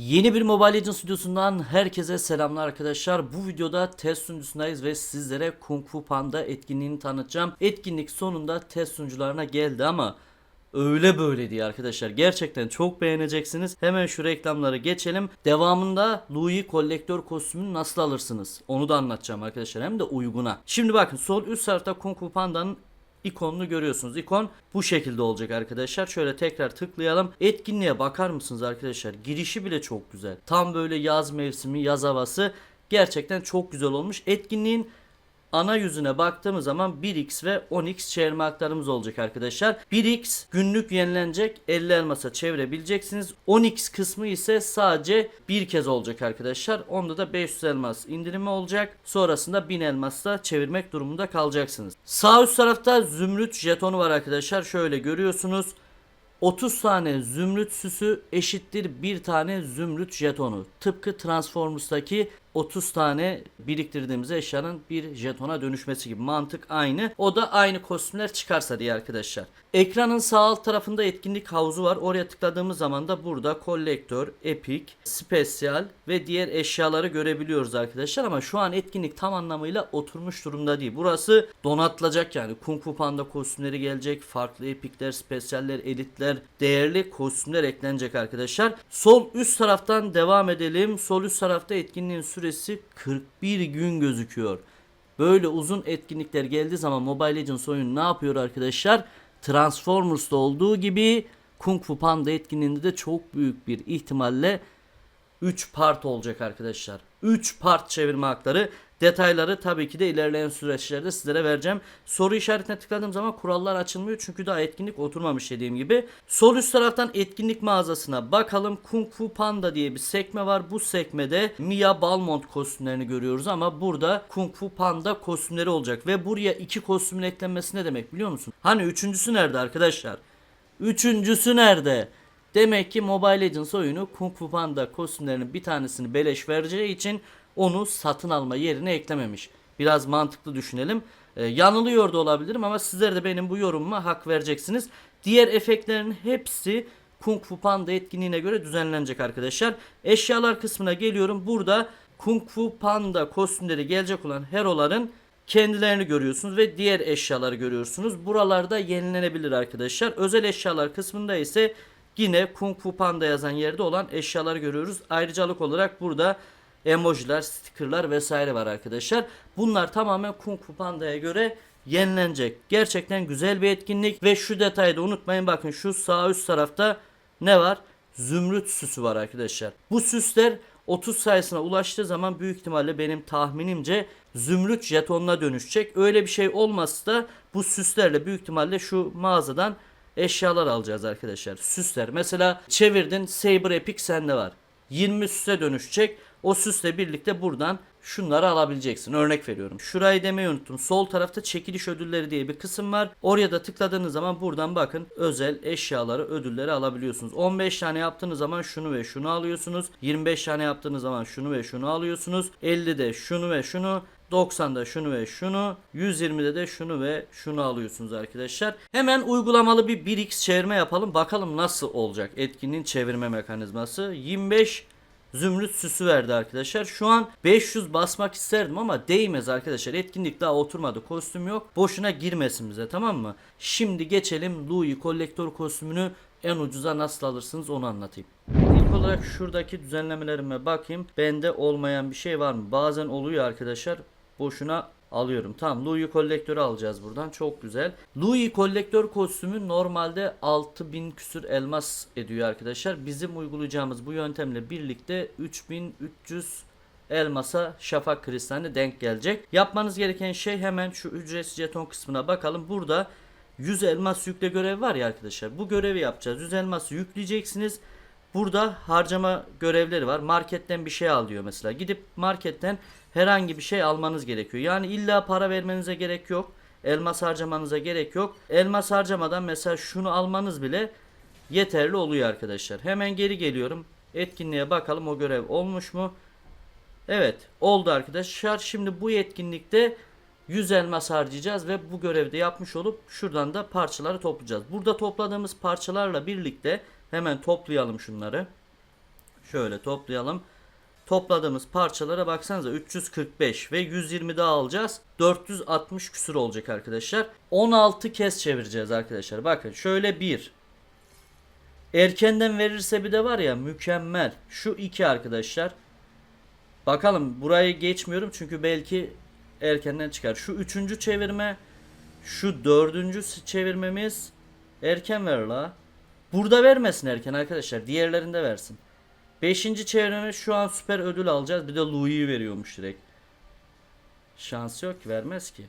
Yeni bir Mobile Legends stüdyosundan herkese selamlar arkadaşlar. Bu videoda test sunucusundayız ve sizlere Kung Fu Panda etkinliğini tanıtacağım. Etkinlik sonunda test sunucularına geldi ama öyle böyle değil arkadaşlar. Gerçekten çok beğeneceksiniz. Hemen şu reklamları geçelim. Devamında Louis kolektör kostümünü nasıl alırsınız? Onu da anlatacağım arkadaşlar. Hem de uyguna. Şimdi bakın sol üst tarafta Kung Fu Panda'nın ikonunu görüyorsunuz. İkon bu şekilde olacak arkadaşlar. Şöyle tekrar tıklayalım. Etkinliğe bakar mısınız arkadaşlar? Girişi bile çok güzel. Tam böyle yaz mevsimi, yaz havası. Gerçekten çok güzel olmuş. Etkinliğin ana yüzüne baktığımız zaman 1x ve 10x çevirme haklarımız olacak arkadaşlar. 1x günlük yenilenecek 50 elmasa çevirebileceksiniz. 10x kısmı ise sadece bir kez olacak arkadaşlar. Onda da 500 elmas indirimi olacak. Sonrasında 1000 elmasla çevirmek durumunda kalacaksınız. Sağ üst tarafta zümrüt jetonu var arkadaşlar. Şöyle görüyorsunuz. 30 tane zümrüt süsü eşittir bir tane zümrüt jetonu. Tıpkı Transformers'taki 30 tane biriktirdiğimiz eşyanın bir jetona dönüşmesi gibi mantık aynı. O da aynı kostümler çıkarsa diye arkadaşlar. Ekranın sağ alt tarafında etkinlik havuzu var. Oraya tıkladığımız zaman da burada kolektör, epic, spesyal ve diğer eşyaları görebiliyoruz arkadaşlar. Ama şu an etkinlik tam anlamıyla oturmuş durumda değil. Burası donatılacak yani. Kung Fu Panda kostümleri gelecek. Farklı epikler, spesyaller, elitler, değerli kostümler eklenecek arkadaşlar. Sol üst taraftan devam edelim. Sol üst tarafta etkinliğin süresi 41 gün gözüküyor. Böyle uzun etkinlikler geldiği zaman Mobile Legends oyunu ne yapıyor arkadaşlar? Transformers'ta olduğu gibi Kung Fu Panda etkinliğinde de çok büyük bir ihtimalle 3 part olacak arkadaşlar. 3 part çevirme hakları. Detayları tabii ki de ilerleyen süreçlerde sizlere vereceğim. Soru işaretine tıkladığım zaman kurallar açılmıyor çünkü daha etkinlik oturmamış dediğim gibi. Sol üst taraftan etkinlik mağazasına bakalım. Kung Fu Panda diye bir sekme var. Bu sekmede Mia Balmont kostümlerini görüyoruz ama burada Kung Fu Panda kostümleri olacak. Ve buraya iki kostümün eklenmesi ne demek biliyor musun? Hani üçüncüsü nerede arkadaşlar? Üçüncüsü nerede? Demek ki Mobile Legends oyunu Kung Fu Panda kostümlerinin bir tanesini beleş vereceği için onu satın alma yerine eklememiş. Biraz mantıklı düşünelim. Ee, yanılıyor da olabilirim ama sizler de benim bu yorumuma hak vereceksiniz. Diğer efektlerin hepsi Kung Fu Panda etkinliğine göre düzenlenecek arkadaşlar. Eşyalar kısmına geliyorum. Burada Kung Fu Panda kostümleri gelecek olan heroların kendilerini görüyorsunuz ve diğer eşyaları görüyorsunuz. Buralarda yenilenebilir arkadaşlar. Özel eşyalar kısmında ise yine Kung Fu Panda yazan yerde olan eşyaları görüyoruz. Ayrıcalık olarak burada emojiler, stickerlar vesaire var arkadaşlar. Bunlar tamamen Kung Fu Panda'ya göre yenilenecek. Gerçekten güzel bir etkinlik ve şu detayı da unutmayın bakın şu sağ üst tarafta ne var? Zümrüt süsü var arkadaşlar. Bu süsler 30 sayısına ulaştığı zaman büyük ihtimalle benim tahminimce zümrüt jetonuna dönüşecek. Öyle bir şey olmazsa da bu süslerle büyük ihtimalle şu mağazadan eşyalar alacağız arkadaşlar. Süsler. Mesela çevirdin Saber Epic sende var. 20 süse dönüşecek. O süsle birlikte buradan şunları alabileceksin. Örnek veriyorum. Şurayı demeyi unuttum. Sol tarafta çekiliş ödülleri diye bir kısım var. Oraya da tıkladığınız zaman buradan bakın özel eşyaları, ödülleri alabiliyorsunuz. 15 tane yaptığınız zaman şunu ve şunu alıyorsunuz. 25 tane yaptığınız zaman şunu ve şunu alıyorsunuz. 50'de şunu ve şunu 90'da şunu ve şunu, 120'de de şunu ve şunu alıyorsunuz arkadaşlar. Hemen uygulamalı bir 1x çevirme yapalım. Bakalım nasıl olacak etkinliğin çevirme mekanizması. 25 zümrüt süsü verdi arkadaşlar. Şu an 500 basmak isterdim ama değmez arkadaşlar. Etkinlik daha oturmadı. Kostüm yok. Boşuna girmesin bize tamam mı? Şimdi geçelim Louis kolektör kostümünü en ucuza nasıl alırsınız onu anlatayım. İlk olarak şuradaki düzenlemelerime bakayım. Bende olmayan bir şey var mı? Bazen oluyor arkadaşlar. Boşuna alıyorum. Tamam Louis kolektörü alacağız buradan. Çok güzel. Louis kolektör kostümü normalde 6000 küsür elmas ediyor arkadaşlar. Bizim uygulayacağımız bu yöntemle birlikte 3300 elmasa şafak kristaline denk gelecek. Yapmanız gereken şey hemen şu ücretsiz jeton kısmına bakalım. Burada 100 elmas yükle görev var ya arkadaşlar. Bu görevi yapacağız. 100 elması yükleyeceksiniz. Burada harcama görevleri var. Marketten bir şey al diyor mesela. Gidip marketten herhangi bir şey almanız gerekiyor. Yani illa para vermenize gerek yok. Elmas harcamanıza gerek yok. Elmas harcamadan mesela şunu almanız bile yeterli oluyor arkadaşlar. Hemen geri geliyorum. Etkinliğe bakalım o görev olmuş mu? Evet oldu arkadaşlar. Şimdi bu etkinlikte 100 elmas harcayacağız ve bu görevde yapmış olup şuradan da parçaları toplayacağız. Burada topladığımız parçalarla birlikte hemen toplayalım şunları. Şöyle toplayalım. Topladığımız parçalara baksanıza 345 ve 120 daha alacağız. 460 küsur olacak arkadaşlar. 16 kez çevireceğiz arkadaşlar. Bakın şöyle bir. Erkenden verirse bir de var ya mükemmel. Şu iki arkadaşlar. Bakalım burayı geçmiyorum çünkü belki erkenden çıkar. Şu üçüncü çevirme. Şu dördüncü çevirmemiz erken ver la. Burada vermesin erken arkadaşlar. Diğerlerinde versin. Beşinci çevirme şu an süper ödül alacağız. Bir de Louis'i veriyormuş direkt. Şans yok ki vermez ki.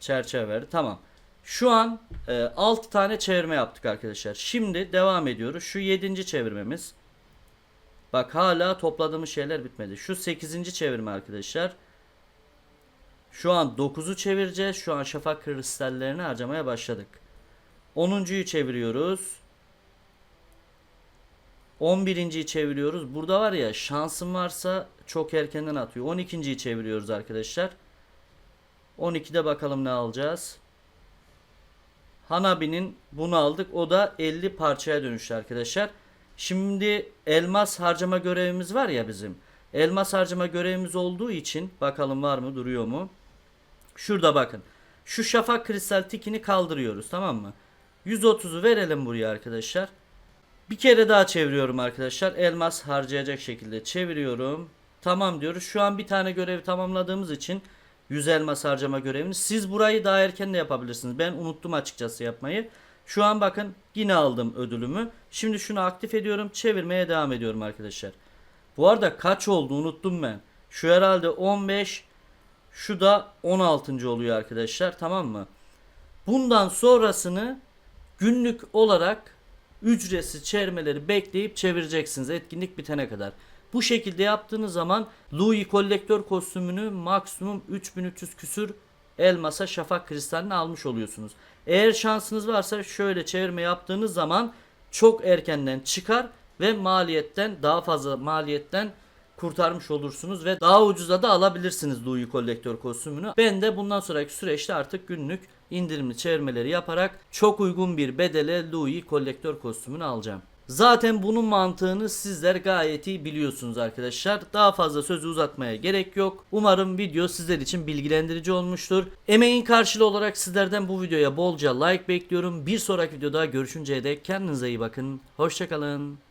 Çerçeve verdi. Tamam. Şu an e, 6 tane çevirme yaptık arkadaşlar. Şimdi devam ediyoruz. Şu 7. çevirmemiz. Bak hala topladığımız şeyler bitmedi. Şu 8. çevirme arkadaşlar. Şu an 9'u çevireceğiz. Şu an şafak kristallerini harcamaya başladık. 10.yu çeviriyoruz. 11.yi çeviriyoruz. Burada var ya şansım varsa çok erkenden atıyor. 12.yi çeviriyoruz arkadaşlar. 12'de bakalım ne alacağız. Hanabi'nin bunu aldık. O da 50 parçaya dönüştü arkadaşlar. Şimdi elmas harcama görevimiz var ya bizim. Elmas harcama görevimiz olduğu için bakalım var mı duruyor mu? Şurada bakın. Şu şafak kristal tikini kaldırıyoruz tamam mı? 130'u verelim buraya arkadaşlar. Bir kere daha çeviriyorum arkadaşlar. Elmas harcayacak şekilde çeviriyorum. Tamam diyoruz. Şu an bir tane görevi tamamladığımız için 100 elmas harcama görevini. Siz burayı daha erken de yapabilirsiniz. Ben unuttum açıkçası yapmayı. Şu an bakın yine aldım ödülümü. Şimdi şunu aktif ediyorum. Çevirmeye devam ediyorum arkadaşlar. Bu arada kaç oldu unuttum ben. Şu herhalde 15. Şu da 16. oluyor arkadaşlar. Tamam mı? Bundan sonrasını günlük olarak ücretsiz çevirmeleri bekleyip çevireceksiniz etkinlik bitene kadar. Bu şekilde yaptığınız zaman Louis kolektör kostümünü maksimum 3300 küsür elmasa şafak kristalini almış oluyorsunuz. Eğer şansınız varsa şöyle çevirme yaptığınız zaman çok erkenden çıkar ve maliyetten daha fazla maliyetten kurtarmış olursunuz ve daha ucuza da alabilirsiniz Louis kolektör kostümünü. Ben de bundan sonraki süreçte artık günlük indirimli çevirmeleri yaparak çok uygun bir bedele Louis kolektör kostümünü alacağım. Zaten bunun mantığını sizler gayet iyi biliyorsunuz arkadaşlar. Daha fazla sözü uzatmaya gerek yok. Umarım video sizler için bilgilendirici olmuştur. Emeğin karşılığı olarak sizlerden bu videoya bolca like bekliyorum. Bir sonraki videoda görüşünceye dek kendinize iyi bakın. Hoşçakalın.